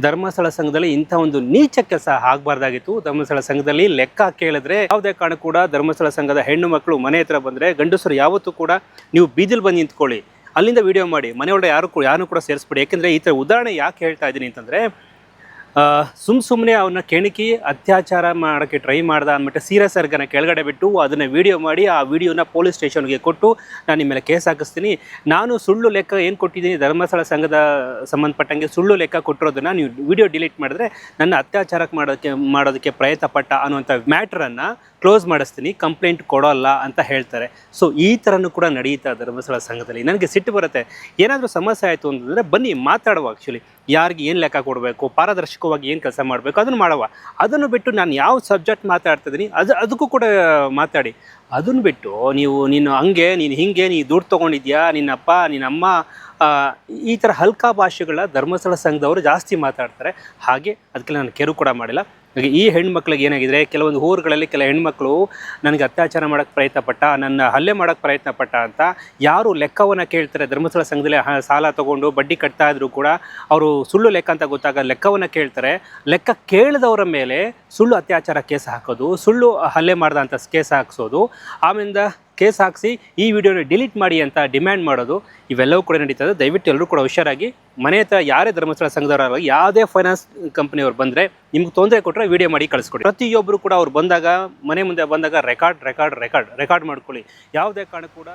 ಧರ್ಮಸ್ಥಳ ಸಂಘದಲ್ಲಿ ಇಂಥ ಒಂದು ನೀಚ ಕೆಲಸ ಆಗಬಾರ್ದಾಗಿತ್ತು. ಧರ್ಮಸ್ಥಳ ಸಂಘದಲ್ಲಿ ಲೆಕ್ಕ ಕೇಳಿದ್ರೆ ಯಾವುದೇ ಕಾರಣ ಕೂಡ ಧರ್ಮಸ್ಥಳ ಸಂಘದ ಹೆಣ್ಣು ಮಕ್ಕಳು ಮನೆ ಹತ್ರ ಬಂದರೆ ಗಂಡಸರು ಯಾವತ್ತೂ ಕೂಡ ನೀವು ಬೀದಿಲ್ ಬಂದು ನಿಂತ್ಕೊಳ್ಳಿ. ಅಲ್ಲಿಂದ ವಿಡಿಯೋ ಮಾಡಿ. ಮನೆಯೊಳಗೆ ಯಾರು ಯಾರು ಕೂಡ ಸೇರಿಸ್ಬಿಡಿ. ಯಾಕೆಂದರೆ ಈ ಥರ ಉದಾಹರಣೆ ಯಾಕೆ ಹೇಳ್ತಾ ಇದ್ದೀನಿ ಅಂತಂದರೆ ಸುಮ್ ಸುಮ್ಮನೆ ಅವನ್ನ ಕೆಣಕಿ ಅತ್ಯಾಚಾರ ಮಾಡೋಕ್ಕೆ ಟ್ರೈ ಮಾಡ್ದ ಅಂದ್ಬಿಟ್ಟು ಸೀರಿಯಸ್ ಸರ್ಗನ ಕೆಳಗಡೆ ಬಿಟ್ಟು ಅದನ್ನು ವಿಡಿಯೋ ಮಾಡಿ ಆ ವಿಡಿಯೋನ ಪೊಲೀಸ್ ಸ್ಟೇಷನ್ಗೆ ಕೊಟ್ಟು ನಾನು ನಿಮ್ಮ ಮೇಲೆ ಕೇಸ್ ಹಾಕಿಸ್ತೀನಿ. ನಾನು ಸುಳ್ಳು ಲೆಕ್ಕ ಏನು ಕೊಟ್ಟಿದ್ದೀನಿ, ಧರ್ಮಸ್ಥಳ ಸಂಘದ ಸಂಬಂಧಪಟ್ಟಂಗೆ ಸುಳ್ಳು ಲೆಕ್ಕ ಕೊಟ್ಟಿರೋದನ್ನು ನೀವು ವಿಡಿಯೋ ಡಿಲೀಟ್ ಮಾಡಿದ್ರೆ ನನ್ನ ಅತ್ಯಾಚಾರಕ್ಕೆ ಮಾಡೋಕ್ಕೆ ಮಾಡೋದಕ್ಕೆ ಪ್ರಯತ್ನ ಪಟ್ಟ ಅನ್ನುವಂಥ ಮ್ಯಾಟ್ರನ್ನು ಕ್ಲೋಸ್ ಮಾಡಿಸ್ತೀನಿ ಕಂಪ್ಲೇಂಟ್ ಕೊಡೋಲ್ಲ ಅಂತ ಹೇಳ್ತಾರೆ. ಸೊ ಈ ಥರನೂ ಕೂಡ ನಡೆಯುತ್ತಾ ಧರ್ಮಸ್ಥಳ ಸಂಘದಲ್ಲಿ. ನನಗೆ ಸಿಟ್ಟು ಬರುತ್ತೆ. ಏನಾದರೂ ಸಮಸ್ಯೆ ಆಯಿತು ಅಂತಂದರೆ ಬನ್ನಿ ಮಾತಾಡುವ ಆ್ಯಕ್ಚುಲಿ ಯಾರಿಗೆ ಏನು ಲೆಕ್ಕ ಕೊಡಬೇಕು, ಪಾರದರ್ಶಕವಾಗಿ ಏನು ಕೆಲಸ ಮಾಡಬೇಕು, ಅದನ್ನು ಮಾಡವ ಅದನ್ನು ಬಿಟ್ಟು ನಾನು ಯಾವ ಸಬ್ಜೆಕ್ಟ್ ಮಾತಾಡ್ತಿದ್ದೀನಿ ಅದು, ಅದಕ್ಕೂ ಕೂಡ ಮಾತಾಡಿ. ಅದನ್ನು ಬಿಟ್ಟು ನೀವು ನೀನು ಹಂಗೆ, ನೀನು ಹಿಂಗೆ ನೀನು ದುಡ್ಡು ತೊಗೊಂಡಿದ್ಯಾ, ನಿನ್ನಪ್ಪ, ನಿನ್ನಮ್ಮ ಈ ಥರ ಹಲ್ಕಾ ಭಾಷೆಗಳ ಧರ್ಮಸ್ಥಳ ಸಂಘದವರು ಜಾಸ್ತಿ ಮಾತಾಡ್ತಾರೆ. ಹಾಗೆ ಅದಕ್ಕೆ ನಾನು ಕೆರು ಕೂಡ ಮಾಡಿಲ್ಲ. ಈಗ ಈ ಹೆಣ್ಮಕ್ಳಿಗೆ ಏನಾಗಿದೆ ಕೆಲವೊಂದು ಊರುಗಳಲ್ಲಿ ಕೆಲ ಹೆಣ್ಮಕ್ಳು ನನಗೆ ಅತ್ಯಾಚಾರ ಮಾಡೋಕ್ಕೆ ಪ್ರಯತ್ನ ಪಟ್ಟ ನನ್ನ ಹಲ್ಲೆ ಮಾಡೋಕ್ಕೆ ಪ್ರಯತ್ನ ಪಟ್ಟ ಅಂತ ಯಾರು ಲೆಕ್ಕವನ್ನು ಕೇಳ್ತಾರೆ? ಧರ್ಮಸ್ಥಳ ಸಂಘದಲ್ಲಿ ಸಾಲ ತೊಗೊಂಡು ಬಡ್ಡಿ ಕಟ್ತಾ ಇದ್ರು ಕೂಡ ಅವರು ಸುಳ್ಳು ಲೆಕ್ಕ ಅಂತ ಗೊತ್ತಾಗ ಲೆಕ್ಕವನ್ನು ಕೇಳ್ತಾರೆ. ಲೆಕ್ಕ ಕೇಳಿದವರ ಮೇಲೆ ಸುಳ್ಳು ಅತ್ಯಾಚಾರ ಕೇಸ್ ಹಾಕೋದು, ಸುಳ್ಳು ಹಲ್ಲೆ ಮಾಡ್ದಂಥ ಕೇಸ್ ಹಾಕಿಸೋದು, ಆಮೇಲಿಂದ ಕೇಸ್ ಹಾಕಿಸಿ ಈ ವಿಡಿಯೋನ ಡಿಲೀಟ್ ಮಾಡಿ ಅಂತ ಡಿಮ್ಯಾಂಡ್ ಮಾಡೋದು, ಇವೆಲ್ಲವೂ ಕೂಡ ನಡೀತದೆ. ದಯವಿಟ್ಟು ಎಲ್ಲರೂ ಕೂಡ ಹುಷಾರಾಗಿ ಮನೆ ಹತ್ರ ಯಾರೇ ಧರ್ಮಸ್ಥಳ ಸಂಘದವರಾಗಲಿ ಯಾವುದೇ ಫೈನಾನ್ಸ್ ಕಂಪ್ನಿಯವ್ರು ಬಂದರೆ ನಿಮ್ಗೆ ತೊಂದರೆ ಕೊಟ್ಟರೆ ವಿಡಿಯೋ ಮಾಡಿ ಕಳಿಸ್ಕೊಡಿ. ಪ್ರತಿಯೊಬ್ಬರು ಕೂಡ ಅವ್ರು ಬಂದಾಗ, ಮನೆ ಮುಂದೆ ಬಂದಾಗ ರೆಕಾರ್ಡ್ ರೆಕಾರ್ಡ್ ರೆಕಾರ್ಡ್ ರೆಕಾರ್ಡ್ ಮಾಡ್ಕೊಳ್ಳಿ. ಯಾವುದೇ ಕಾರಣ ಕೂಡ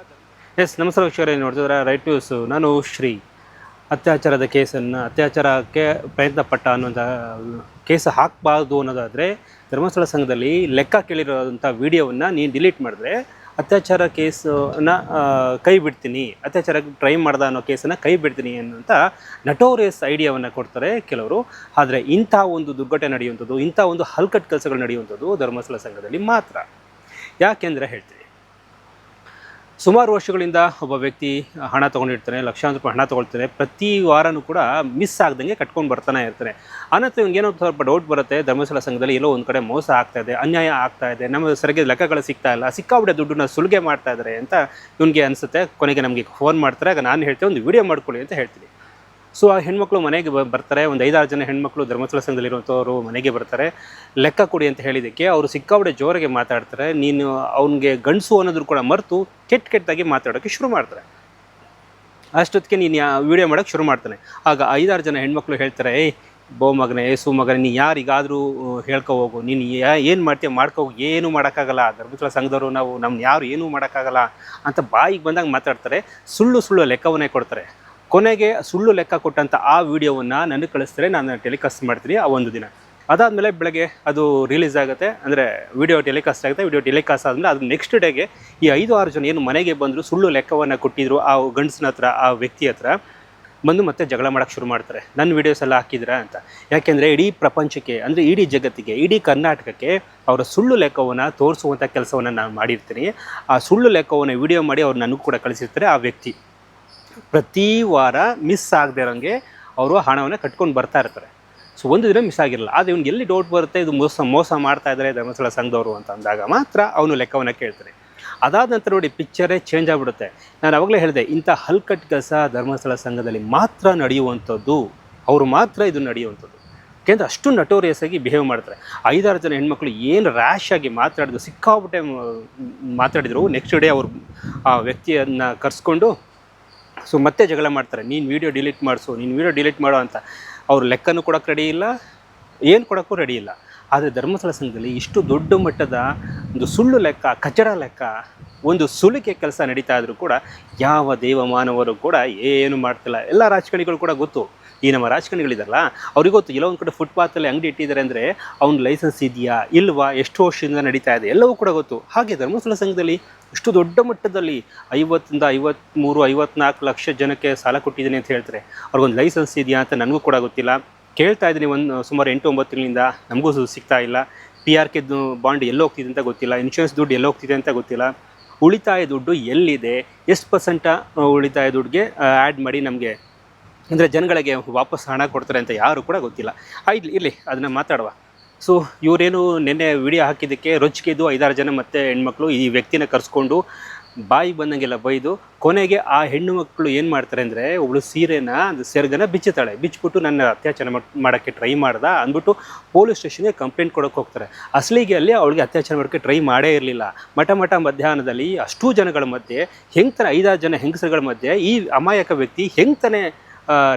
ಎಸ್ ನಮಸ್ಕಾರ ವಿಷಯ ನೋಡ್ತಿದ್ರೆ ರೈಟ್ ನ್ಯೂಸ್ ನಾನು ಶ್ರೀ ಅತ್ಯಾಚಾರದ ಕೇಸನ್ನು, ಅತ್ಯಾಚಾರಕ್ಕೆ ಪ್ರಯತ್ನ ಪಟ್ಟ ಅನ್ನೋಂಥ ಕೇಸ್ ಹಾಕಬಾರ್ದು ಅನ್ನೋದಾದರೆ ಧರ್ಮಸ್ಥಳ ಸಂಘದಲ್ಲಿ ಲೆಕ್ಕ ಕೇಳಿರೋಂಥ ವಿಡಿಯೋವನ್ನು ನೀನು ಡಿಲೀಟ್ ಮಾಡಿದ್ರೆ ಅತ್ಯಾಚಾರ ಕೇಸನ್ನ ಕೈ ಬಿಡ್ತೀನಿ ಅತ್ಯಾಚಾರಕ್ಕೆ ಟ್ರೈ ಮಾಡ್ದ ಅನ್ನೋ ಕೇಸನ್ನು ಕೈ ಬಿಡ್ತೀನಿ ಅನ್ನೋಂಥ ನಟೋರಿಯಸ್ ಐಡಿಯಾವನ್ನು ಕೊಡ್ತಾರೆ ಕೆಲವರು. ಆದರೆ ಇಂಥ ಒಂದು ದುರ್ಘಟನೆ ನಡೆಯುವಂಥದ್ದು, ಇಂಥ ಒಂದು ಹಲ್ಕಟ್ ಕೆಲಸಗಳು ನಡೆಯುವಂಥದ್ದು ಧರ್ಮಸ್ಥಳ ಸಂಘದಲ್ಲಿ ಮಾತ್ರ. ಯಾಕೆಂದರೆ ಹೇಳ್ತೀನಿ ಸುಮಾರು ವರ್ಷಗಳಿಂದ ಒಬ್ಬ ವ್ಯಕ್ತಿ ಹಣ ತೊಗೊಂಡಿರ್ತಾನೆ, ಲಕ್ಷಾಂತರ ರೂಪಾಯಿ ಹಣ ತೊಗೊಳ್ತಾನೆ. ಪ್ರತಿ ವಾರನೂ ಕೂಡ ಮಿಸ್ ಆಗ್ದಂಗೆ ಕಟ್ಕೊಂಡು ಬರ್ತಾನೆ ಇರ್ತಾನೆ. ಅನಂತರ ಏನೋ ಸ್ವಲ್ಪ ಡೌಟ್ ಬರುತ್ತೆ, ಧರ್ಮಸ್ಥಳ ಸಂಘದಲ್ಲಿ ಎಲ್ಲೋ ಒಂದು ಕಡೆ ಮೋಸ ಆಗ್ತಾ ಇದೆ, ಅನ್ಯಾಯ ಆಗ್ತಾ ಇದೆ, ನಮ್ಮ ಸರಿಗೆ ಲೆಕ್ಕಗಳು ಸಿಗ್ತಾ ಇಲ್ಲ ಸಿಕ್ಕಾಬಿಡೆ ದುಡ್ಡನ್ನ ಸುಲಿಗೆ ಮಾಡ್ತಾ ಇದ್ದಾರೆ ಅಂತ ಇವನಿಗೆ ಅನಿಸುತ್ತೆ. ಕೊನೆಗೆ ನಮಗೆ ಫೋನ್ ಮಾಡ್ತಾರೆ, ಆಗ ನಾನು ಹೇಳ್ತೇನೆ ಒಂದು ವಿಡಿಯೋ ಮಾಡ್ಕೊಳ್ಳಿ ಅಂತ ಹೇಳ್ತೀನಿ. ಸೊ ಆ ಹೆಣ್ಮಕ್ಳು ಮನೆಗೆ ಬರ್ತಾರೆ. ಒಂದು ಐದಾರು ಜನ ಹೆಣ್ಮಕ್ಳು ಧರ್ಮಸ್ಥಳ ಸಂಘದಲ್ಲಿರುವಂಥವ್ರು ಮನೆಗೆ ಬರ್ತಾರೆ. ಲೆಕ್ಕ ಕೊಡಿ ಅಂತ ಹೇಳಿದ್ದಕ್ಕೆ ಅವರು ಸಿಕ್ಕಾಬಿಡೆ ಜೋರಾಗಿ ಮಾತಾಡ್ತಾರೆ. ನೀನು ಅವನಿಗೆ ಗಂಡಸು ಅನ್ನೋದ್ರು ಕೂಡ ಮರೆತು ಕೆಟ್ಟ ಕೆಟ್ಟದಾಗಿ ಮಾತಾಡೋಕ್ಕೆ ಶುರು ಮಾಡ್ತಾರೆ. ಅಷ್ಟೊತ್ತಿಗೆ ನೀನು ವಿಡಿಯೋ ಮಾಡೋಕ್ಕೆ ಶುರು ಮಾಡ್ತಾನೆ. ಆಗ ಐದಾರು ಜನ ಹೆಣ್ಮಕ್ಳು ಹೇಳ್ತಾರೆ, ಏಯ್, ಬೋ ಮಗನೇ ಏಸು ಮಗನೇ ನೀ ಯಾರಿಗಾದರೂ ಹೇಳ್ಕೊ ಹೋಗು. ನೀನು ಏನು ಮಾಡ್ತೀಯ ಮಾಡ್ಕೋ ಏನೂ ಮಾಡೋಕ್ಕಾಗಲ್ಲ. ಧರ್ಮಸ್ಥಳ ಸಂಘದವರು ನಾವು ನಮ್ಮ ಯಾರು ಏನೂ ಮಾಡೋಕ್ಕಾಗಲ್ಲ. ಅಂತ ಬಾಯಿಗೆ ಬಂದಾಗ ಮಾತಾಡ್ತಾರೆ. ಸುಳ್ಳು ಸುಳ್ಳು ಲೆಕ್ಕವನ್ನೇ ಕೊಡ್ತಾರೆ. ಕೊನೆಗೆ ಸುಳ್ಳು ಲೆಕ್ಕ ಕೊಟ್ಟಂಥ ಆ ವಿಡಿಯೋವನ್ನು ನನಗೆ ಕಳಿಸ್ತಾರೆ, ನಾನು ಟೆಲಿಕಾಸ್ಟ್ ಮಾಡ್ತೀನಿ ಆ ಒಂದು ದಿನ. ಅದಾದಮೇಲೆ ಬೆಳಗ್ಗೆ ಅದು ರಿಲೀಸ್ ಆಗುತ್ತೆ, ಅಂದರೆ ವಿಡಿಯೋ ಟೆಲಿಕಾಸ್ಟ್ ಆಗುತ್ತೆ ವಿಡಿಯೋ ಟೆಲಿಕಾಸ್ಟ್ ಆದಮೇಲೆ ಅದು ನೆಕ್ಸ್ಟ್ ಡೇಗೆ ಈ ಐದು ಆರು ಜನ ಏನು ಮನೆಗೆ ಬಂದರು, ಸುಳ್ಳು ಲೆಕ್ಕವನ್ನು ಕೊಟ್ಟಿದ್ರು ಆ ಗಂಡಸಿನ ಹತ್ರ, ಆ ವ್ಯಕ್ತಿ ಹತ್ರ, ಬಂದು ಮತ್ತೆ ಜಗಳ ಮಾಡೋಕ್ಕೆ ಶುರು ಮಾಡ್ತಾರೆ. ನನ್ನ ವಿಡಿಯೋಸ್ ಎಲ್ಲ ಹಾಕಿದ್ರಾ? ಅಂತ. ಯಾಕೆಂದರೆ ಇಡೀ ಪ್ರಪಂಚಕ್ಕೆ, ಅಂದರೆ ಇಡೀ ಜಗತ್ತಿಗೆ, ಇಡೀ ಕರ್ನಾಟಕಕ್ಕೆ ಅವರ ಸುಳ್ಳು ಲೆಕ್ಕವನ್ನು ತೋರಿಸುವಂಥ ಕೆಲಸವನ್ನು ನಾನು ಮಾಡಿರ್ತೀನಿ. ಆ ಸುಳ್ಳು ಲೆಕ್ಕವನ್ನು ವಿಡಿಯೋ ಮಾಡಿ ಅವ್ರು ನನಗೂ ಕೂಡ ಕಳಿಸಿರ್ತಾರೆ ಆ ವ್ಯಕ್ತಿ. ಪ್ರತಿ ವಾರ ಮಿಸ್ ಆಗದೆ ಇರೋಂಗೆ ಅವರು ಹಣವನ್ನು ಕಟ್ಕೊಂಡು ಬರ್ತಾ ಇರ್ತಾರೆ. ಸೊ ಒಂದು ದಿನ ಮಿಸ್ ಆಗಿರಲ್ಲ. ಆದರೆ ಇವ್ನಿಗೆ ಎಲ್ಲಿ ಡೌಟ್ ಬರುತ್ತೆ? ಇದು ಮೋಸ ಮೋಸ ಮಾಡ್ತಾ ಇದ್ದಾರೆ ಧರ್ಮಸ್ಥಳ ಸಂಘದವರು ಅಂತ ಅಂದಾಗ ಮಾತ್ರ ಅವನು ಲೆಕ್ಕವನ್ನು ಕೇಳ್ತಾರೆ. ಅದಾದ ನಂತರ ನೋಡಿ ಪಿಕ್ಚರೇ ಚೇಂಜ್ ಆಗಿಬಿಡುತ್ತೆ. ನಾನು ಅವಾಗಲೇ ಹೇಳಿದೆ, ಇಂಥ ಹಲ್ಕಟ್ ಕೆಲಸ ಧರ್ಮಸ್ಥಳ ಸಂಘದಲ್ಲಿ ಮಾತ್ರ ನಡೆಯುವಂಥದ್ದು. ಅವರು ಮಾತ್ರ ಇದು ನಡೆಯುವಂಥದ್ದು. ಯಾಕೆಂದರೆ ಅಷ್ಟು ನಟೋರಿಯಸ್ ಆಗಿ ಬಿಹೇವ್ ಮಾಡ್ತಾರೆ. ಐದಾರು ಜನ ಹೆಣ್ಮಕ್ಳು ಏನು ರ್ಯಾಶ್ ಆಗಿ ಮಾತಾಡಿದ್ರು ಸಿಕ್ಕಾಬಿಟ್ಟೆ ಮಾತಾಡಿದ್ರು ನೆಕ್ಸ್ಟ್ ಡೇ ಅವರು ಆ ವ್ಯಕ್ತಿಯನ್ನು ಕರೆಸ್ಕೊಂಡು ಸೊ ಮತ್ತೆ ಜಗಳ ಮಾಡ್ತಾರೆ. ನೀನು ವೀಡಿಯೋ ಡಿಲೀಟ್ ಮಾಡಿಸು, ನೀನು ವೀಡಿಯೋ ಡಿಲೀಟ್ ಮಾಡೋ ಅಂತ. ಅವ್ರು ಲೆಕ್ಕನೂ ಕೊಡೋಕ್ಕೆ ರೆಡಿ ಇಲ್ಲ, ಏನು ಕೊಡೋಕ್ಕೂ ರೆಡಿ ಇಲ್ಲ. ಆದರೆ ಧರ್ಮಸ್ಥಳ ಸಂಘದಲ್ಲಿ ಇಷ್ಟು ದೊಡ್ಡ ಮಟ್ಟದ ಒಂದು ಸುಳ್ಳು ಲೆಕ್ಕ, ಕಚಡ ಲೆಕ್ಕ, ಒಂದು ಸುಲಿಕೆ ಕೆಲಸ ನಡೀತಾ ಇದ್ರೂ ಕೂಡ ಯಾವ ದೇವ ಮಾನವರು ಕೂಡ ಏನು ಮಾಡ್ತಿಲ್ಲ. ಎಲ್ಲ ರಾಜಕಾರಣಿಗಳು ಕೂಡ ಗೊತ್ತು. ಈ ನಮ್ಮ ರಾಜಕಾರಣಿಗಳಿದಾರಲ್ಲ, ಅವ್ರಿಗೆ ಗೊತ್ತು ಎಲ್ಲೋ ಒಂದು ಕಡೆ ಫುಟ್ಪಾತಲ್ಲಿ ಅಂಗಡಿ ಇಟ್ಟಿದ್ದಾರೆ ಅಂದರೆ ಅವ್ನ ಲೈಸೆನ್ಸ್ ಇದೆಯಾ, ಇಲ್ವಾ, ಎಷ್ಟು ವರ್ಷದಿಂದ ನಡೀತಾ ಇದೆ, ಎಲ್ಲವೂ ಕೂಡ ಗೊತ್ತು. ಹಾಗೆ ಧರ್ಮಸ್ಥಳ ಸಂಘದಲ್ಲಿ ಇಷ್ಟು ದೊಡ್ಡ ಮಟ್ಟದಲ್ಲಿ ಐವತ್ತರಿಂದ ಐವತ್ತ್ಮೂರು ಐವತ್ನಾಲ್ಕು ಲಕ್ಷ ಜನಕ್ಕೆ ಸಾಲ ಕೊಟ್ಟಿದ್ದೀನಿ ಅಂತ ಹೇಳ್ತಾರೆ. ಅವ್ರಿಗೊಂದು ಲೈಸೆನ್ಸ್ ಇದೆಯಾ ಅಂತ ನನಗೂ ಕೂಡ ಗೊತ್ತಿಲ್ಲ. ಕೇಳ್ತಾ ಇದ್ದೀನಿ ಒಂದು ಸುಮಾರು ಎಂಟು ಒಂಬತ್ತು ತಿಂಗಳಿಂದ, ನಮಗೂ ಸಿಗ್ತಾ ಇಲ್ಲ. ಪಿ ಆರ್ ಕೆದು ಬಾಂಡ್ ಎಲ್ಲೋ ಹೋಗ್ತಿದೆ ಅಂತ ಗೊತ್ತಿಲ್ಲ ಇನ್ಶೂರೆನ್ಸ್ ದುಡ್ಡು ಎಲ್ಲಿ ಹೋಗ್ತಿದೆ ಅಂತ ಗೊತ್ತಿಲ್ಲ. ಉಳಿತಾಯ ದುಡ್ಡು ಎಲ್ಲಿದೆ, ಎಷ್ಟು ಪರ್ಸೆಂಟ ಉಳಿತಾಯ ದುಡ್ಡಿಗೆ ಆ್ಯಡ್ ಮಾಡಿ ನಮಗೆ ಅಂದರೆ ಜನಗಳಿಗೆ ವಾಪಸ್ ಹಣ ಕೊಡ್ತಾರೆ ಅಂತ ಯಾರು ಕೂಡ ಗೊತ್ತಿಲ್ಲ. ಇಲ್ಲಿ ಇರಲಿ ಅದನ್ನು ಮಾತಾಡುವ. ಸೊ ಇವರೇನು ನಿನ್ನೆ ವಿಡಿಯೋ ಹಾಕಿದ್ದಕ್ಕೆ ರೊಚ್ಚಿಗೆದ್ದು ಐದಾರು ಜನ ಮತ್ತು ಹೆಣ್ಮಕ್ಳು ಈ ವ್ಯಕ್ತಿನ ಕರೆಸ್ಕೊಂಡು ಬಾಯಿ ಬಂದಂಗೆಲ್ಲ ಬೈದು ಕೊನೆಗೆ ಆ ಹೆಣ್ಣು ಮಕ್ಕಳು ಏನು ಮಾಡ್ತಾರೆ ಅಂದರೆ ಒಬ್ಳು ಸೀರೆನ ಸೆರಗನ ಬಿಚ್ಚುತ್ತಾಳೆ. ಬಿಚ್ಚಿಬಿಟ್ಟು ನನ್ನ ಅತ್ಯಾಚಾರ ಮಾಡ್- ಮಾಡೋಕ್ಕೆ ಟ್ರೈ ಮಾಡ್ದ ಅಂದ್ಬಿಟ್ಟು ಪೊಲೀಸ್ ಸ್ಟೇಷನ್ಗೆ ಕಂಪ್ಲೇಂಟ್ ಕೊಡೋಕೆ ಹೋಗ್ತಾರೆ. ಅಸಲಿಗೆ ಅಲ್ಲಿ ಅವಳಿಗೆ ಅತ್ಯಾಚಾರ ಮಾಡೋಕ್ಕೆ ಟ್ರೈ ಮಾಡೇ ಇರಲಿಲ್ಲ. ಮಠ ಮಠ ಮಧ್ಯಾಹ್ನದಲ್ಲಿ ಅಷ್ಟೂ ಜನಗಳ ಮಧ್ಯೆ ಹೆಂಗೆ ತಾನೆ ಐದಾರು ಜನ ಹೆಂಗಸರುಗಳ ಮಧ್ಯೆ ಈ ಅಮಾಯಕ ವ್ಯಕ್ತಿ ಹೆಂಗೆ ತಾನೆ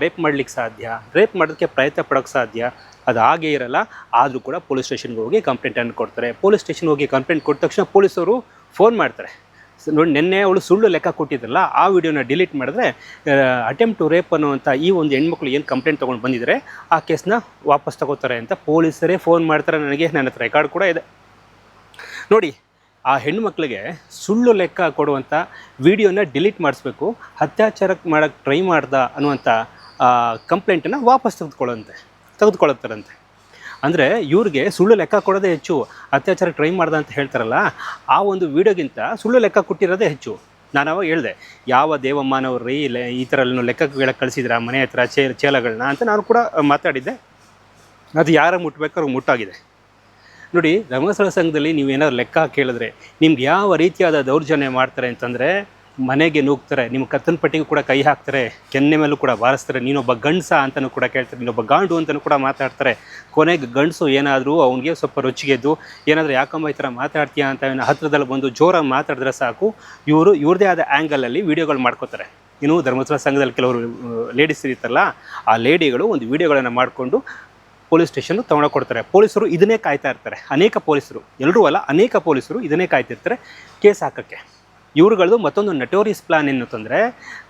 ರೇಪ್ ಮಾಡ್ಲಿಕ್ಕೆ ಸಾಧ್ಯ ರೇಪ್ ಮಾಡೋದಕ್ಕೆ ಪ್ರಯತ್ನ ಪಡೋಕ್ಕೆ ಸಾಧ್ಯ, ಅದು ಹಾಗೇ ಇರಲ್ಲ, ಆದರೂ ಕೂಡ ಪೊಲೀಸ್ ಸ್ಟೇಷನ್ಗೆ ಹೋಗಿ ಕಂಪ್ಲೇಂಟನ್ನು ಕೊಡ್ತಾರೆ. ಪೊಲೀಸ್ ಸ್ಟೇಷನ್ಗೆ ಹೋಗಿ ಕಂಪ್ಲೇಂಟ್ ಕೊಟ್ಟ ತಕ್ಷಣ ಪೊಲೀಸರು ಫೋನ್ ಮಾಡ್ತಾರೆ. ನೋಡಿ, ನಿನ್ನೆ ಅವಳು ಸುಳ್ಳು ಲೆಕ್ಕ ಕೊಟ್ಟಿದ್ರಲ್ಲ, ಆ ವಿಡಿಯೋನ ಡಿಲೀಟ್ ಮಾಡಿದ್ರೆ ಅಟೆಂಪ್ಟ್ ಟು ರೇಪ್ ಅನ್ನುವಂಥ ಈ ಒಂದು ಹೆಣ್ಮಕ್ಳು ಏನು ಕಂಪ್ಲೇಂಟ್ ತೊಗೊಂಡು ಬಂದಿದ್ದಾರೆ, ಆ ಕೇಸ್ನ ವಾಪಸ್ ತಗೋತಾರೆ ಅಂತ ಪೊಲೀಸರೇ ಫೋನ್ ಮಾಡ್ತಾರೆ. ನನಗೆ ನನ್ನ ರೆಕಾರ್ಡ್ ಕೂಡ ಇದೆ. ನೋಡಿ ಆ ಹೆಣ್ಣು ಮಕ್ಕಳಿಗೆ ಸುಳ್ಳು ಲೆಕ್ಕ ಕೊಡುವಂಥ ವಿಡಿಯೋನ ಡಿಲೀಟ್ ಮಾಡಿಸ್ಬೇಕು ಅತ್ಯಾಚಾರಕ್ಕೆ ಮಾಡೋಕ್ಕೆ ಟ್ರೈ ಮಾಡ್ದ ಅನ್ನುವಂಥ ಕಂಪ್ಲೇಂಟನ್ನು ವಾಪಸ್ ತೆಗೆದುಕೊಳ್ಳುವಂತೆ, ತೆಗೆದುಕೊಳ್ಳುತ್ತಾರಂತೆ. ಅಂದರೆ ಇವ್ರಿಗೆ ಸುಳ್ಳು ಲೆಕ್ಕ ಕೊಡೋದೇ ಹೆಚ್ಚು ಅತ್ಯಾಚಾರ ಟ್ರೈ ಮಾಡ್ದ ಅಂತ ಹೇಳ್ತಾರಲ್ಲ, ಆ ಒಂದು ವಿಡಿಯೋಗಿಂತ ಸುಳ್ಳು ಲೆಕ್ಕ ಕೊಟ್ಟಿರೋದೇ ಹೆಚ್ಚು. ನಾನು ಅವಾಗ ಹೇಳಿದೆ, ಯಾವ ದೇವಮ್ಮನವರು ಇಲ್ಲ ಈ ಥರ ಲೆಕ್ಕಗಳ ಕಳಿಸಿದ್ರ, ಮನೆ ಹತ್ರ ಚೇ, ಚೇಲಗಳನ್ನ ಅಂತ ನಾನು ಕೂಡ ಮಾತಾಡಿದ್ದೆ. ಅದು ಯಾರ ಮುಟ್ಬೇಕಾದ್ರೂ ಮುಟ್ಟಾಗಿದೆ. ನೋಡಿ ಧರ್ಮಸ್ಥಳ ಸಂಘದಲ್ಲಿ ನೀವು ಏನಾದ್ರು ಲೆಕ್ಕ ಕೇಳಿದ್ರೆ ನಿಮ್ಗೆ ಯಾವ ರೀತಿಯಾದ ದೌರ್ಜನ್ಯ ಮಾಡ್ತಾರೆ ಅಂತಂದರೆ ಮನೆಗೆ ನೂಗ್ತಾರೆ, ನಿಮ್ಮ ಕತ್ತನ ಪಟ್ಟಿಗೂ ಕೂಡ ಕೈ ಹಾಕ್ತಾರೆ, ಕೆನ್ನೆ ಮೇಲೂ ಕೂಡ ಬಾರಿಸ್ತಾರೆ, ನೀನೊಬ್ಬ ಗಂಡಸ ಅಂತಲೂ ಕೂಡ ಕೇಳ್ತಾರೆ, ನೀನೊಬ್ಬ ಗಾಂಡು ಅಂತಲೂ ಕೂಡ ಮಾತಾಡ್ತಾರೆ. ಕೊನೆಗೆ ಗಂಡಸು ಏನಾದರೂ ಅವನಿಗೆ ಸ್ವಲ್ಪ ರುಚಿಗೆದ್ದು ಏನಾದರೂ ಯಾಕಮ್ಮ ಈ ಥರ ಮಾತಾಡ್ತೀಯಾ ಅಂತ ಅವನ ಹತ್ರದಲ್ಲಿ ಬಂದು ಜೋರಾಗಿ ಮಾತಾಡಿದ್ರೆ ಸಾಕು, ಇವರು ಇವ್ರದೇ ಆದ ಆ್ಯಂಗಲಲ್ಲಿ ವೀಡಿಯೋಗಳು ಮಾಡ್ಕೋತಾರೆ. ಇನ್ನು ಧರ್ಮಸ್ಥಳ ಸಂಘದಲ್ಲಿ ಕೆಲವರು ಲೇಡೀಸ್ ಇರ್ತಾರಲ್ಲ ಆ ಲೇಡಿಗಳು ಒಂದು ವೀಡಿಯೋಗಳನ್ನು ಮಾಡಿಕೊಂಡು ಪೊಲೀಸ್ ಸ್ಟೇಷನ್ ತೊಗೊಂಡೋಗಿ ಕೊಡ್ತಾರೆ. ಪೊಲೀಸರು ಇದನ್ನೇ ಕಾಯ್ತಾ ಇರ್ತಾರೆ. ಅನೇಕ ಪೊಲೀಸರು ಎಲ್ಲರೂ ಅಲ್ಲ, ಅನೇಕ ಪೊಲೀಸರು ಇದನ್ನೇ ಕಾಯ್ತಿರ್ತಾರೆ ಕೇಸ್ ಹಾಕೋಕ್ಕೆ. ಇವ್ರುಗಳದ್ದು ಮತ್ತೊಂದು ನಟೋರಿಯಸ್ ಪ್ಲಾನ್ ಏನು ಅಂತಂದರೆ,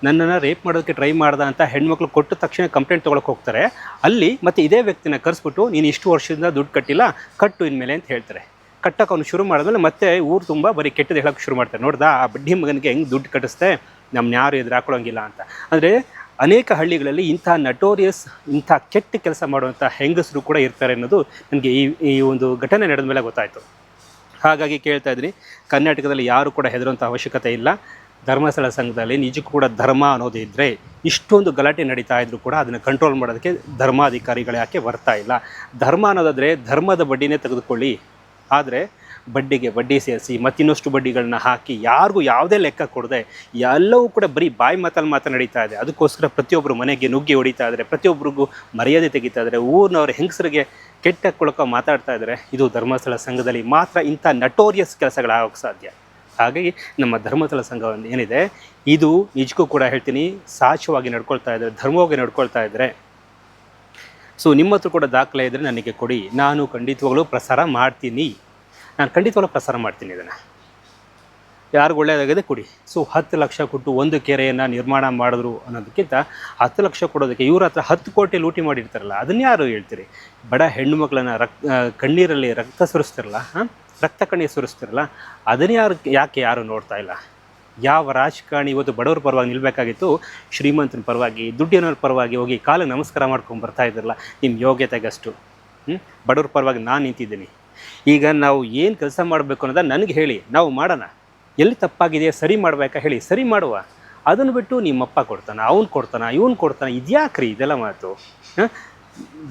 ನನ್ನನ್ನು ರೇಪ್ ಮಾಡೋದಕ್ಕೆ ಟ್ರೈ ಮಾಡ್ದ ಅಂತ ಹೆಣ್ಮಕ್ಳು ಕೊಟ್ಟ ತಕ್ಷಣ ಕಂಪ್ಲೇಂಟ್ ತೊಗೊಳಕ್ಕೆ ಹೋಗ್ತಾರೆ. ಅಲ್ಲಿ ಮತ್ತು ಇದೇ ವ್ಯಕ್ತಿನ ಕರೆಸ್ಬಿಟ್ಟು, ನೀನು ಇಷ್ಟು ವರ್ಷದಿಂದ ದುಡ್ಡು ಕಟ್ಟಿಲ್ಲ, ಕಟ್ಟು ಇನ್ಮೇಲೆ ಅಂತ ಹೇಳ್ತಾರೆ. ಕಟ್ಟಕ್ಕೆ ಅವ್ನು ಶುರು ಮಾಡಿದ್ಮೇಲೆ ಮತ್ತೆ ಊರು ತುಂಬ ಬರೀ ಕೆಟ್ಟದ್ದು ಹೇಳೋಕ್ಕೆ ಶುರು ಮಾಡ್ತಾರೆ. ನೋಡ್ದಾ, ಆ ಬಡ್ಡಿ ಮಗನಿಗೆ ಹೆಂಗೆ ದುಡ್ಡು ಕಟ್ಟಿಸ್ತೆ ನಮ್ಮನ್ನ ಯಾರು ಎದುರು ಹಾಕೊಳ್ಳೋಂಗಿಲ್ಲ ಅಂತ. ಅಂದರೆ ಅನೇಕ ಹಳ್ಳಿಗಳಲ್ಲಿ ಇಂತಹ ನಟೋರಿಯಸ್ ಇಂಥ ಕೆಟ್ಟ ಕೆಲಸ ಮಾಡುವಂಥ ಹೆಂಗಸರು ಕೂಡ ಇರ್ತಾರೆ ಅನ್ನೋದು ನನಗೆ ಈ ಈ ಒಂದು ಘಟನೆ ನಡೆದ ಮೇಲೆ ಗೊತ್ತಾಯಿತು. ಹಾಗಾಗಿ ಕೇಳ್ತಾ ಇದ್ದೀನಿ, ಕರ್ನಾಟಕದಲ್ಲಿ ಯಾರು ಕೂಡ ಹೆದರುವಂಥ ಅವಶ್ಯಕತೆ ಇಲ್ಲ. ಧರ್ಮಸ್ಥಳ ಸಂಘದಲ್ಲಿ ನಿಜಕ್ಕೂ ಕೂಡ ಧರ್ಮ ಅನ್ನೋದು ಇದ್ದರೆ ಇಷ್ಟೊಂದು ಗಲಾಟೆ ನಡೀತಾ ಇದ್ರೂ ಕೂಡ ಅದನ್ನು ಕಂಟ್ರೋಲ್ ಮಾಡೋದಕ್ಕೆ ಧರ್ಮಾಧಿಕಾರಿಗಳು ಯಾಕೆ ಬರ್ತಾ ಇಲ್ಲ. ಧರ್ಮ ಅನ್ನೋದಾದರೆ ಧರ್ಮದ ಬಡ್ಡಿನೇ ತೆಗೆದುಕೊಳ್ಳಿ. ಆದರೆ ಬಡ್ಡಿಗೆ ಬಡ್ಡಿ ಸೇರಿಸಿ ಮತ್ತಿನ್ನಷ್ಟು ಬಡ್ಡಿಗಳನ್ನ ಹಾಕಿ ಯಾರಿಗೂ ಯಾವುದೇ ಲೆಕ್ಕ ಕೊಡದೆ ಎಲ್ಲವೂ ಕೂಡ ಬರೀ ಬಾಯಿ ಮಾತಲ್ಲಿ ಮಾತ್ರ ನಡೀತಾ ಇದೆ. ಅದಕ್ಕೋಸ್ಕರ ಪ್ರತಿಯೊಬ್ಬರು ಮನೆಗೆ ನುಗ್ಗಿ ಹೊಡಿತಾ ಇದ್ದಾರೆ. ಪ್ರತಿಯೊಬ್ಬರಿಗೂ ಮರ್ಯಾದೆ ತೆಗಿತಾ ಇದ್ದಾರೆ. ಊರಿನವ್ರ ಹೆಂಗಸರಿಗೆ ಕೆಟ್ಟ ಕೊಳಕ ಮಾತಾಡ್ತಾ ಇದ್ದಾರೆ. ಇದು ಧರ್ಮಸ್ಥಳ ಸಂಘದಲ್ಲಿ ಮಾತ್ರ ಇಂಥ ನಟೋರಿಯಸ್ ಕೆಲಸಗಳಾಗೋಕ್ಕೆ ಸಾಧ್ಯ. ಹಾಗಾಗಿ ನಮ್ಮ ಧರ್ಮಸ್ಥಳ ಸಂಘ ಏನಿದೆ, ಇದು ನಿಜಕ್ಕೂ ಕೂಡ ಹೇಳ್ತೀನಿ ಸಾಚವಾಗಿ ನಡ್ಕೊಳ್ತಾ ಇದ್ದಾರೆ ಧರ್ಮವಾಗಿ ನಡ್ಕೊಳ್ತಾ ಇದ್ದಾರೆ ಸೊ ನಿಮ್ಮ ಹತ್ರ ಕೂಡ ದಾಖಲೆ ಇದ್ದರೆ ನನಗೆ ಕೊಡಿ. ನಾನು ಖಂಡಿತವಾಗಲೂ ಪ್ರಸಾರ ಮಾಡ್ತೀನಿ. ನಾನು ಖಂಡಿತವಾಗ್ಲೂ ಪ್ರಸಾರ ಮಾಡ್ತೀನಿ ಇದನ್ನು. ಯಾರಿಗೂ ಒಳ್ಳೆಯದಾಗದೆ ಕೊಡಿ. ಸೊ ಹತ್ತು ಲಕ್ಷ ಕೊಟ್ಟು ಒಂದು ಕೆರೆಯನ್ನು ನಿರ್ಮಾಣ ಮಾಡಿದ್ರು ಅನ್ನೋದಕ್ಕಿಂತ ಹತ್ತು ಲಕ್ಷ ಕೊಡೋದಕ್ಕೆ ಇವ್ರ ಹತ್ರ ಹತ್ತು ಕೋಟಿ ಲೂಟಿ ಮಾಡಿರ್ತಾರಲ್ಲ, ಅದನ್ನ ಯಾರು ಹೇಳ್ತೀರಿ? ಬಡ ಹೆಣ್ಣು ಮಕ್ಕಳನ್ನ ರಕ್ ಕಣ್ಣೀರಲ್ಲಿ ರಕ್ತ ಸುರಿಸ್ತಿರಲ್ಲ, ಹಾಂ? ರಕ್ತ ಕಣ್ಣೀರು ಸುರಿಸ್ತಿರಲ್ಲ, ಅದನ್ನ ಯಾರು, ಯಾಕೆ ಯಾರು ನೋಡ್ತಾ ಇಲ್ಲ? ಯಾವ ರಾಜಕಾರಣಿ ಇವತ್ತು ಬಡವ್ರ ಪರವಾಗಿ ನಿಲ್ಲಬೇಕಾಗಿತ್ತು ಶ್ರೀಮಂತನ ಪರವಾಗಿ, ದುಡ್ಡಿನವ್ರ ಪರವಾಗಿ ಹೋಗಿ ಕಾಲು ನಮಸ್ಕಾರ ಮಾಡ್ಕೊಂಡು ಬರ್ತಾ ಇದ್ರಲ್ಲ ನಿಮ್ಮ ಯೋಗ್ಯತೆಗಷ್ಟು. ಹ್ಞೂ ಬಡವ್ರ ಪರವಾಗಿ ನಾನು ನಿಂತಿದ್ದೀನಿ. ಈಗ ನಾವು ಏನು ಕೆಲಸ ಮಾಡಬೇಕು ಅನ್ನೋದ ನನಗೆ ಹೇಳಿ, ನಾವು ಮಾಡೋಣ. ಎಲ್ಲಿ ತಪ್ಪಾಗಿದೆ, ಸರಿ ಮಾಡಬೇಕಾ ಹೇಳಿ, ಸರಿ ಮಾಡುವ. ಅದನ್ನು ಬಿಟ್ಟು ನಿಮ್ಮಪ್ಪ ಕೊಡ್ತಾನೆ, ಅವ್ನು ಕೊಡ್ತಾನೆ, ಇವನು ಕೊಡ್ತಾನೆ, ಇದ್ಯಾಕ್ರಿ ಇದೆಲ್ಲ ಮಾತು?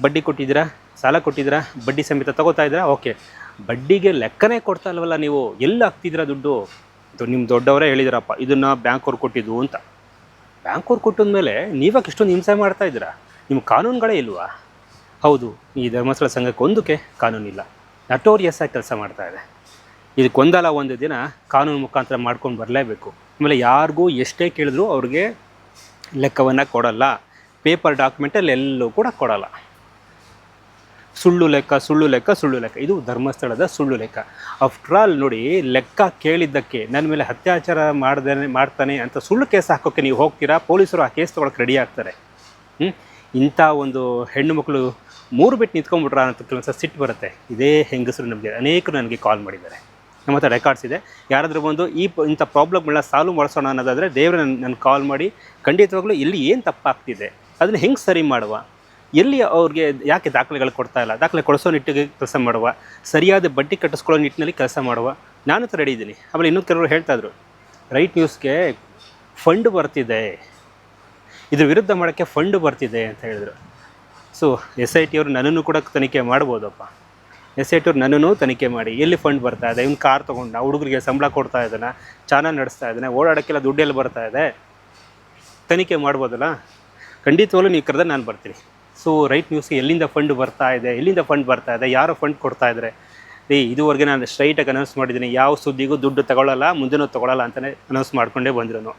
ಬಡ್ಡಿ ಕೊಟ್ಟಿದ್ದೀರಾ? ಸಾಲ ಕೊಟ್ಟಿದ್ದೀರಾ? ಬಡ್ಡಿ ಸಮೇತ ತಗೋತಾ ಇದ್ದೀರಾ? ಓಕೆ. ಬಡ್ಡಿಗೆ ಲೆಕ್ಕನೇ ಕೊಡ್ತಾ ಇಲ್ವಲ್ಲ ನೀವು? ಎಲ್ಲಿ ಹಾಕ್ತಿದ್ದೀರಾ ದುಡ್ಡು? ನಿಮ್ಮ ದೊಡ್ಡವರೇ ಹೇಳಿದ್ರಪ್ಪ, ಇದನ್ನು ಬ್ಯಾಂಕವ್ರು ಕೊಟ್ಟಿದ್ದು ಅಂತ. ಬ್ಯಾಂಕವ್ರು ಕೊಟ್ಟಿದ ಮೇಲೆ ನೀವಾಗ ಇಷ್ಟೊಂದು ಹಿಂಸೆ ಮಾಡ್ತಾ ಇದ್ದೀರಾ? ನಿಮ್ಮ ಕಾನೂನುಗಳೇ ಇಲ್ವಾ? ಹೌದು, ಈ ಧರ್ಮಸ್ಥಳ ಸಂಘಕ್ಕೆ ಒಂದಕ್ಕೆ ಕಾನೂನಿಲ್ಲ. ನಟೋರಿಯಸ್ ಆಗಿ ಕೆಲಸ ಮಾಡ್ತಾ ಇದೆ. ಇದಕ್ಕೊಂದಲ್ಲ ಒಂದು ದಿನ ಕಾನೂನು ಮುಖಾಂತರ ಮಾಡ್ಕೊಂಡು ಬರಲೇಬೇಕು. ಆಮೇಲೆ ಯಾರಿಗೂ ಎಷ್ಟೇ ಕೇಳಿದ್ರು ಅವ್ರಿಗೆ ಲೆಕ್ಕವನ್ನು ಕೊಡಲ್ಲ. ಪೇಪರ್ ಡಾಕ್ಯುಮೆಂಟಲ್ಲಿ ಎಲ್ಲೂ ಕೂಡ ಕೊಡಲ್ಲ. ಸುಳ್ಳು ಲೆಕ್ಕ ಸುಳ್ಳು ಲೆಕ್ಕ ಸುಳ್ಳು ಲೆಕ್ಕ. ಇದು ಧರ್ಮಸ್ಥಳದ ಸುಳ್ಳು ಲೆಕ್ಕ. ಆಫ್ಟರ್ ಆಲ್ ನೋಡಿ, ಲೆಕ್ಕ ಕೇಳಿದ್ದಕ್ಕೆ ನನ್ನ ಮೇಲೆ ಅತ್ಯಾಚಾರ ಮಾಡ್ದೇ ಮಾಡ್ತಾನೆ ಅಂತ ಸುಳ್ಳು ಕೇಸ್ ಹಾಕೋಕ್ಕೆ ನೀವು ಹೋಗ್ತೀರಾ? ಪೊಲೀಸರು ಆ ಕೇಸ್ ತೊಗೊಳಕ್ಕೆ ರೆಡಿ ಆಗ್ತಾರೆ. ಹ್ಞೂ ಇಂಥ ಒಂದು ಹೆಣ್ಣು ಮಕ್ಕಳು ಮೂರು ಬಿಟ್ಟು ನಿಂತ್ಕೊಂಡ್ಬಿಟ್ರ ಅಂತ ಕೆಲಸ ಸಿಟ್ಟು ಬರುತ್ತೆ. ಇದೇ ಹೆಂಗಸರು ನಮಗೆ ಅನೇಕರು ನನಗೆ ಕಾಲ್ ಮಾಡಿದ್ದಾರೆ. ನಮ್ಮ ಹತ್ರ ರೆಕಾರ್ಡ್ಸ್ ಇದೆ. ಯಾರಾದರೂ ಬಂದು ಈ ಇಂಥ ಪ್ರಾಬ್ಲಮ್ಗಳನ್ನ ಸಾಲ್ವ್ ಮಾಡಿಸೋಣ ಅನ್ನೋದಾದರೆ ದೇವರು ನನ್ನ ನನ್ನ ಕಾಲ್ ಮಾಡಿ, ಖಂಡಿತವಾಗ್ಲೂ ಇಲ್ಲಿ ಏನು ತಪ್ಪಾಗ್ತಿದೆ? ಅದನ್ನು ಹೆಂಗೆ ಸರಿ ಮಾಡುವ? ಎಲ್ಲಿ ಅವ್ರಿಗೆ ಯಾಕೆ ದಾಖಲೆಗಳು ಕೊಡ್ತಾ ಇಲ್ಲ? ದಾಖಲೆ ಕೊಡಿಸೋ ನಿಟ್ಟಿಗೆ ಕೆಲಸ ಮಾಡುವ? ಸರಿಯಾದ ಬಡ್ಡಿ ಕಟ್ಟಿಸ್ಕೊಳ್ಳೋ ನಿಟ್ಟಿನಲ್ಲಿ ಕೆಲಸ ಮಾಡುವ? ನಾನು ಹತ್ರ ರೆಡಿ ಇದ್ದೀನಿ. ಆಮೇಲೆ ಇನ್ನೂ ಕೆಲವರು ಹೇಳ್ತಾಯಿದ್ರು ರೈಟ್ ನ್ಯೂಸ್ಗೆ ಫಂಡ್ ಬರ್ತಿದೆ. ಇದ್ರ ವಿರುದ್ಧ ಮಾಡೋಕ್ಕೆ ಫಂಡ್ ಬರ್ತಿದೆ ಅಂತ ಹೇಳಿದ್ರು. ಸೊ ಎಸ್ ಐ ಟಿ ಅವರು ನನ್ನನ್ನು ಕೂಡ ತನಿಖೆ ಮಾಡ್ಬೋದಪ್ಪ. ಎಸ್ ಐ ಟಿ ನನ್ನನ್ನು ತನಿಖೆ ಮಾಡಿ, ಎಲ್ಲಿ ಫಂಡ್ ಬರ್ತಾ ಇದೆ, ಇವ್ನು ಕಾರ್ ತೊಗೊಂಡ ಹುಡುಗರಿಗೆ ಸಂಬಳ ಕೊಡ್ತಾ ಇದ್ದಾನೆ, ಚಾನಲ್ ನಡೆಸ್ತಾ ಇದ್ದಾನೆ, ಓಡಾಡೋಕ್ಕೆಲ್ಲ ದುಡ್ಡೆಲ್ಲಿ ಬರ್ತಾ ಇದೆ. ತನಿಖೆ ಮಾಡ್ಬೋದಲ್ಲ? ಖಂಡಿತವಾಗ್ಲೂ ನೀವು ಕರೆದ ನಾನು ಬರ್ತೀನಿ. ಸೊ ರೈಟ್ ನ್ಯೂಸ್ಗೆ ಎಲ್ಲಿಂದ ಫಂಡ್ ಬರ್ತಾ ಇದೆ, ಎಲ್ಲಿಂದ ಫಂಡ್ ಬರ್ತಾ ಇದೆ, ಯಾರು ಫಂಡ್ ಕೊಡ್ತಾ ಇದ್ದಾರೆ ರೀ ಇದುವರೆಗೆ ನಾನು ಸ್ಟ್ರೈಟಾಗಿ ಅನೌನ್ಸ್ ಮಾಡಿದ್ದೀನಿ, ಯಾವ ಸುದ್ದಿಗೂ ದುಡ್ಡು ತಗೊಳ್ಳಲ್ಲ ಮುಂದೆನೂ ತಗೊಳ್ಳಲ್ಲ ಅಂತಲೇ ಅನೌನ್ಸ್ ಮಾಡಿಕೊಂಡೇ ಬಂದಿರೋನು.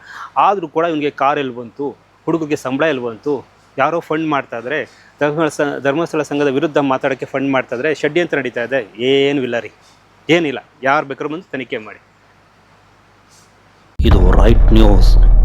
ಆದರೂ ಕೂಡ ಇವನಿಗೆ ಕಾರ್ ಎಲ್ಲಿ ಬಂತು, ಹುಡುಗರಿಗೆ ಸಂಬಳ ಎಲ್ಲಿ ಬಂತು ಯಾರೋ ಫಂಡ್ ಮಾಡ್ತಾ ಇದ್ದಾರೆ ಧರ್ಮಸ್ಥಳ ಧರ್ಮಸ್ಥಳ ಸಂಘದ ವಿರುದ್ಧ ಮಾತಾಡೋಕ್ಕೆ ಫಂಡ್ ಮಾಡ್ತಾ ಇದ್ದಾರೆ ಷಡ್ಯಂತ್ರ ನಡೀತಾ ಇದೆ. ಏನೂ ಇಲ್ಲ ರೀ. ಏನಿಲ್ಲ. ಯಾರು ಬೇಕಾದ್ರೂ ಬಂದು ತನಿಖೆ ಮಾಡಿ. ಇದು ರೈಟ್ ನ್ಯೂಸ್